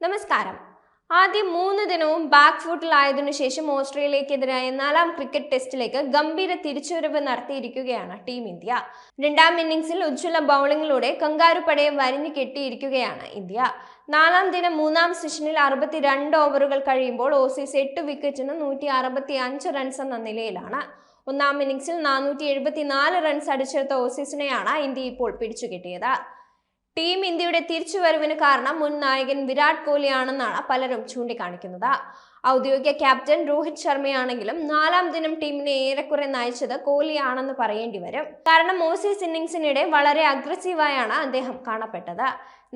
നമസ്കാരം. ആദ്യം മൂന്ന് ദിനവും ബാക്ക് ഫുട്ടിലായതിനു ശേഷം ഓസ്ട്രേലിയക്കെതിരായ നാലാം ക്രിക്കറ്റ് ടെസ്റ്റിലേക്ക് ഗംഭീര തിരിച്ചുവരവ് നടത്തിയിരിക്കുകയാണ് ടീം ഇന്ത്യ. രണ്ടാം ഇന്നിംഗ്സിൽ ഉജ്ജ്വല ബൗളിംഗിലൂടെ കങ്കാരു പടയെ വരിഞ്ഞു കെട്ടിയിരിക്കുകയാണ് ഇന്ത്യ. നാലാം ദിനം മൂന്നാം സെഷനിൽ അറുപത്തിരണ്ട് ഓവറുകൾ കഴിയുമ്പോൾ ഓസീസ് എട്ട് വിക്കറ്റിന് നൂറ്റി അറുപത്തി അഞ്ച് റൺസ് എന്ന നിലയിലാണ്. ഒന്നാം ഇന്നിംഗ്സിൽ നാനൂറ്റി എഴുപത്തിനാല് റൺസ് അടിച്ചെടുത്ത ഓസീസിനെയാണ് ഇന്ത്യ ഇപ്പോൾ പിടിച്ചുകെട്ടിയത്. ടീം ഇന്ത്യയുടെ തിരിച്ചുവരവിന് കാരണം മുൻ നായകൻ വിരാട് കോഹ്ലിയാണെന്നാണ് പലരും ചൂണ്ടിക്കാണിക്കുന്നത്. ഔദ്യോഗിക ക്യാപ്റ്റൻ രോഹിത് ശർമ്മയാണെങ്കിലും നാലാം ദിനം ടീമിനെ ഏറെക്കുറെ നയിച്ചത് കോഹ്ലിയാണെന്ന് പറയേണ്ടി വരും. കാരണം ഓസീസ് ഇന്നിംഗ്സിനിടെ വളരെ അഗ്രസീവായാണ് അദ്ദേഹം കാണപ്പെട്ടത്.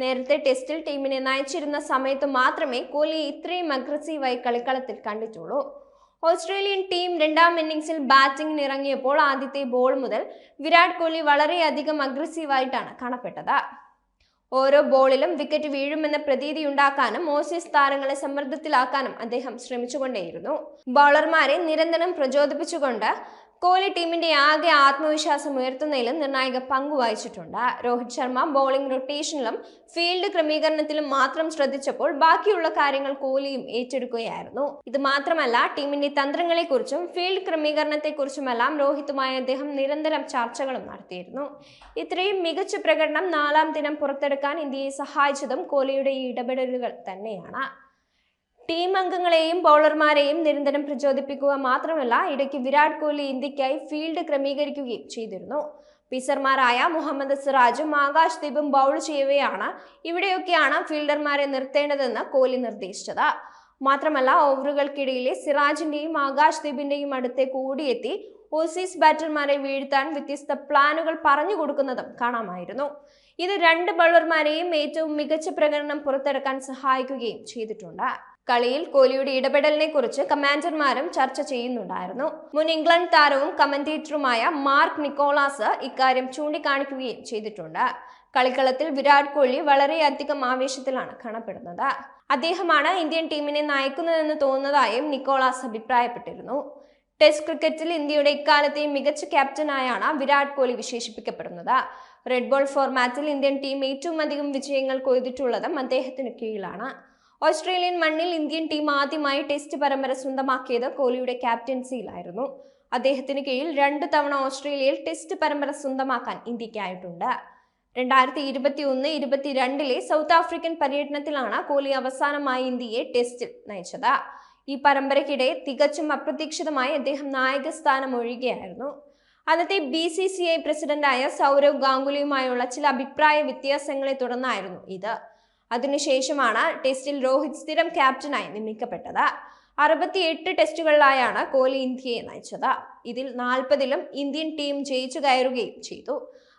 നേരത്തെ ടെസ്റ്റിൽ ടീമിനെ നയിച്ചിരുന്ന സമയത്ത് മാത്രമേ കോഹ്ലി ഇത്രയും അഗ്രസീവായി കളിക്കളത്തിൽ കണ്ടിട്ടുള്ളൂ. ഓസ്ട്രേലിയൻ ടീം രണ്ടാം ഇന്നിംഗ്സിൽ ബാറ്റിംഗിന് ഇറങ്ങിയപ്പോൾ ആദ്യത്തെ ബോൾ മുതൽ വിരാട് കോഹ്ലി വളരെയധികം അഗ്രസീവായിട്ടാണ് കാണപ്പെട്ടത്. ഓരോ ബോളിലും വിക്കറ്റ് വീഴുമെന്ന പ്രതീതിയുണ്ടാക്കാനും ഓസീസ് താരങ്ങളെ സമ്മർദ്ദത്തിലാക്കാനും അദ്ദേഹം ശ്രമിച്ചുകൊണ്ടേയിരുന്നു. ബൗളർമാരെ നിരന്തരം പ്രചോദിപ്പിച്ചുകൊണ്ട് കോഹ്ലി ടീമിന്റെ ആകെ ആത്മവിശ്വാസം ഉയർത്തുന്നതിലും നിർണായക പങ്ക് വഹിച്ചിട്ടുണ്ട്. രോഹിത് ശർമ്മ ബോളിംഗ് റൊട്ടേഷനിലും ഫീൽഡ് ക്രമീകരണത്തിലും മാത്രം ശ്രദ്ധിച്ചപ്പോൾ ബാക്കിയുള്ള കാര്യങ്ങൾ കോഹ്ലിയും ഏറ്റെടുക്കുകയായിരുന്നു. ഇത് മാത്രമല്ല ടീമിന്റെ തന്ത്രങ്ങളെക്കുറിച്ചും ഫീൽഡ് ക്രമീകരണത്തെക്കുറിച്ചുമെല്ലാം രോഹിത്തുമായി അദ്ദേഹം നിരന്തരം ചർച്ചകളും നടത്തിയിരുന്നു. ഇത്രയും മികച്ച പ്രകടനം നാലാം ദിനം പുറത്തെടുക്കാൻ ഇന്ത്യയെ സഹായിച്ചതും കോഹ്ലിയുടെ ഈ ഇടപെടലുകൾ തന്നെയാണ്. ടീം അംഗങ്ങളെയും ബൗളർമാരെയും നിരന്തരം പ്രചോദിപ്പിക്കുക മാത്രമല്ല ഇടയ്ക്ക് വിരാട് കോഹ്ലി ഇന്ത്യക്കായി ഫീൽഡ് ക്രമീകരിക്കുകയും ചെയ്തിരുന്നു. പീസർമാരായ മുഹമ്മദ് സിറാജും ആകാശ് ദീപും ബൗൾ ചെയ്യവെയാണ് ഇവിടെയൊക്കെയാണ് ഫീൽഡർമാരെ നിർത്തേണ്ടതെന്ന് കോഹ്ലി നിർദ്ദേശിച്ചത്. മാത്രമല്ല ഓവറുകൾക്കിടയിലെ സിറാജിന്റെയും ആകാശ് ദീപിന്റെയും അടുത്തേക്ക് ഓടിയെത്തി ഓസീസ് ബാറ്റർമാരെ വീഴ്ത്താൻ വ്യത്യസ്ത പ്ലാനുകൾ പറഞ്ഞു കൊടുക്കുന്നതും കാണാമായിരുന്നു. ഇത് രണ്ട് ബൗളർമാരെയും ഏറ്റവും മികച്ച പ്രകടനം പുറത്തെടുക്കാൻ സഹായിക്കുകയും ചെയ്തിട്ടുണ്ട്. കളിയിൽ കോഹ്ലിയുടെ ഇടപെടലിനെ കുറിച്ച് കമാൻഡർമാരും ചർച്ച ചെയ്യുന്നുണ്ടായിരുന്നു. മുൻ ഇംഗ്ലണ്ട് താരവും കമന്റേറ്ററുമായ മാർക്ക് നിക്കോളാസ് ഇക്കാര്യം ചൂണ്ടിക്കാണിക്കുകയും ചെയ്തിട്ടുണ്ട്. കളിക്കളത്തിൽ വിരാട് കോഹ്ലി വളരെയധികം ആവേശത്തിലാണ് കാണപ്പെടുന്നത്. അദ്ദേഹമാണ് ഇന്ത്യൻ ടീമിനെ നയിക്കുന്നതെന്ന് തോന്നുന്നതായും നിക്കോളാസ് അഭിപ്രായപ്പെട്ടിരുന്നു. ടെസ്റ്റ് ക്രിക്കറ്റിൽ ഇന്ത്യയുടെ ഇക്കാലത്തെയും മികച്ച ക്യാപ്റ്റനായാണ് വിരാട് കോഹ്ലി വിശേഷിപ്പിക്കപ്പെടുന്നത്. റെഡ് ബോൾ ഫോർമാറ്റിൽ ഇന്ത്യൻ ടീം ഏറ്റവും അധികം വിജയങ്ങൾ കൊയ്തിട്ടുള്ളതും അദ്ദേഹത്തിന് കീഴിലാണ്. ഓസ്ട്രേലിയൻ മണ്ണിൽ ഇന്ത്യൻ ടീം ആദ്യമായി ടെസ്റ്റ് പരമ്പര സ്വന്തമാക്കിയത് കോഹ്ലിയുടെ ക്യാപ്റ്റൻസിയിലായിരുന്നു. അദ്ദേഹത്തിന് കീഴിൽ രണ്ട് തവണ ഓസ്ട്രേലിയയിൽ ടെസ്റ്റ് പരമ്പര സ്വന്തമാക്കാൻ ഇന്ത്യക്കായിട്ടുണ്ട്. രണ്ടായിരത്തി ഇരുപത്തി ഒന്ന് ഇരുപത്തിരണ്ടിലെ സൗത്ത് ആഫ്രിക്കൻ പര്യടനത്തിലാണ് കോഹ്ലി അവസാനമായി ഇന്ത്യയെ ടെസ്റ്റിൽ നയിച്ചത്. ഈ പരമ്പരയ്ക്കിടെ തികച്ചും അപ്രതീക്ഷിതമായി അദ്ദേഹം നായക സ്ഥാനം ഒഴിയുകയായിരുന്നു അന്നത്തെ ബി സി സി ഐ പ്രസിഡന്റായ സൗരവ് ഗാംഗുലിയുമായുള്ള ചില അഭിപ്രായ വ്യത്യാസങ്ങളെ തുടർന്നായിരുന്നു ഇത്. അതിനുശേഷമാണ് ടെസ്റ്റിൽ രോഹിത് സ്ഥിരം ക്യാപ്റ്റനായി നിയമിക്കപ്പെട്ടത്. അറുപത്തിയെട്ട് ടെസ്റ്റുകളിലായാണ് കോഹ്ലി ഇന്ത്യയെ നയിച്ചത്. ഇതിൽ നാൽപ്പതിലും ഇന്ത്യൻ ടീം ജയിച്ചു കയറുകയും ചെയ്തു.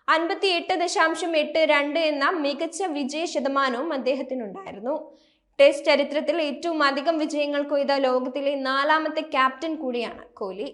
അൻപത്തിയെട്ട് ദശാംശം എട്ട് രണ്ട് എന്ന മികച്ച വിജയ ശതമാനവും അദ്ദേഹത്തിനുണ്ടായിരുന്നു. ടെസ്റ്റ് ചരിത്രത്തിൽ ഏറ്റവും അധികം വിജയങ്ങൾ കൊയ്ത ലോകത്തിലെ നാലാമത്തെ ക്യാപ്റ്റൻ കൂടിയാണ് കോഹ്ലി.